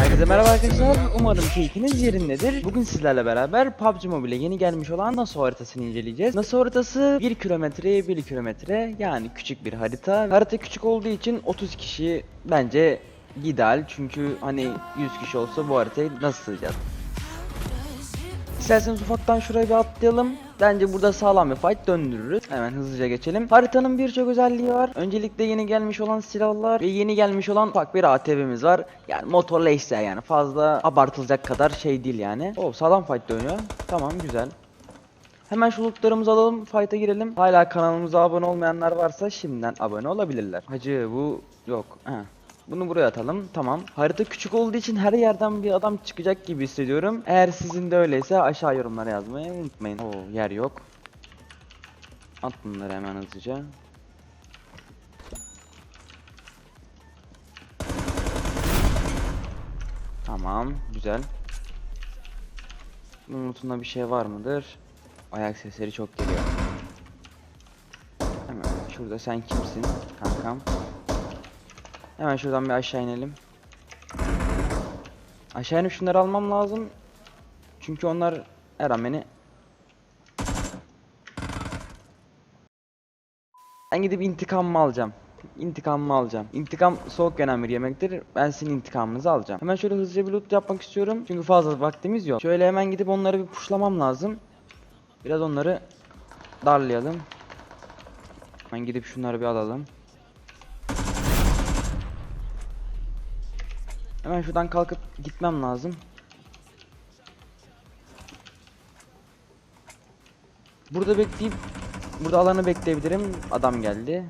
Herkese merhaba arkadaşlar. Umarım keyfiniz yerindedir. Bugün sizlerle beraber PUBG Mobile yeni gelmiş olan NATO haritasını inceleyeceğiz. NATO haritası 1 kilometreye 1 kilometre yani küçük bir harita. Harita küçük olduğu için 30 kişi bence ideal. Çünkü hani 100 kişi olsa bu haritayı nasıl sığacağız? İsterseniz ufaktan şuraya bir atlayalım. Bence burada sağlam bir fight döndürürüz. Hemen hızlıca geçelim. Haritanın birçok özelliği var. Öncelikle yeni gelmiş olan silahlar ve yeni gelmiş olan ufak bir ATV'miz var. Yani motorla eşdeğer yani fazla abartılacak kadar şey değil yani. Oo sağlam fight dönüyor. Tamam güzel. Hemen şu lootlarımızı alalım, fight'a girelim. Hala kanalımıza abone olmayanlar varsa şimdiden abone olabilirler. Hacı bu yok. He. Bunu buraya atalım. Tamam. Harita küçük olduğu için her yerden bir adam çıkacak gibi hissediyorum. Eğer sizin de öyleyse aşağı yorumlara yazmayı unutmayın. Oo yer yok. At bunları hemen hızlıca. Tamam, güzel. Bunun notunda bir şey var mıdır? Ayak sesleri çok geliyor. Hemen şurada sen kimsin kankam? Hemen şuradan bir aşağı inelim. Aşağı inip şunları almam lazım. Çünkü onlar her an beni... Ben gidip intikamımı alacağım. İntikamımı alacağım. İntikam soğuk yenen bir yemektir. Ben sizin intikamınızı alacağım. Hemen şöyle hızlıca bir loot yapmak istiyorum. Çünkü fazla vaktimiz yok. Şöyle hemen gidip onları bir puşlamam lazım. Biraz onları darlayalım. Hemen gidip şunları bir alalım. Hemen şuradan kalkıp gitmem lazım. Burada bekleyip burada alanı bekleyebilirim. Adam geldi.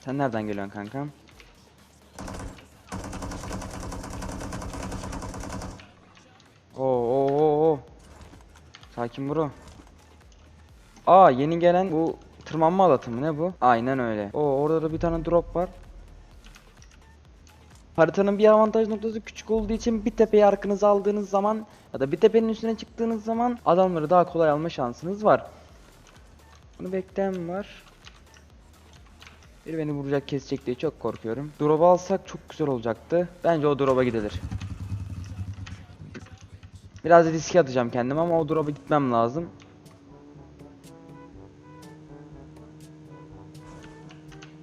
Sen nereden geliyorsun kankam? Oo oo oo. Sakin bro. Aa yeni gelen bu tırmanma alatı mı ne bu? Aynen öyle. Oo orada da bir tane drop var. Haritanın bir avantaj noktası küçük olduğu için bir tepeyi arkanıza aldığınız zaman ya da bir tepenin üstüne çıktığınız zaman adamları daha kolay alma şansınız var. Bunu bekleyen var. Biri beni vuracak kesecek diye çok korkuyorum. Drop'u alsak çok güzel olacaktı. Bence o drop'a gidilir. Biraz riske atacağım kendim ama o drop'a gitmem lazım.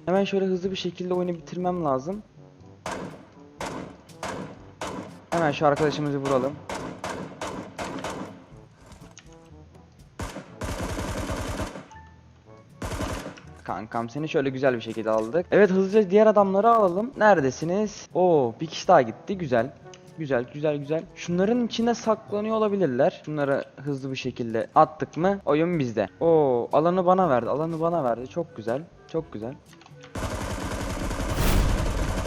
Hemen şöyle hızlı bir şekilde oyunu bitirmem lazım. Hemen şu arkadaşımızı vuralım. Kankam seni şöyle güzel bir şekilde aldık. Evet hızlıca diğer adamları alalım. Neredesiniz? Oo bir kişi daha gitti. Güzel. Güzel güzel güzel. Şunların içinde saklanıyor olabilirler. Şunları hızlı bir şekilde attık mı oyun bizde. Oo alanı bana verdi. Alanı bana verdi. Çok güzel. Çok güzel.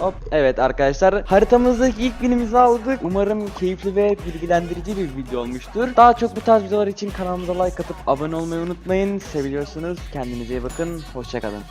Hop. Evet arkadaşlar haritamızdaki ilk binimizi aldık. Umarım keyifli ve bilgilendirici bir video olmuştur. Daha çok bu tarz videolar için kanalımıza like atıp abone olmayı unutmayın. Seviyorsunuz. Kendinize iyi bakın. Hoşçakalın.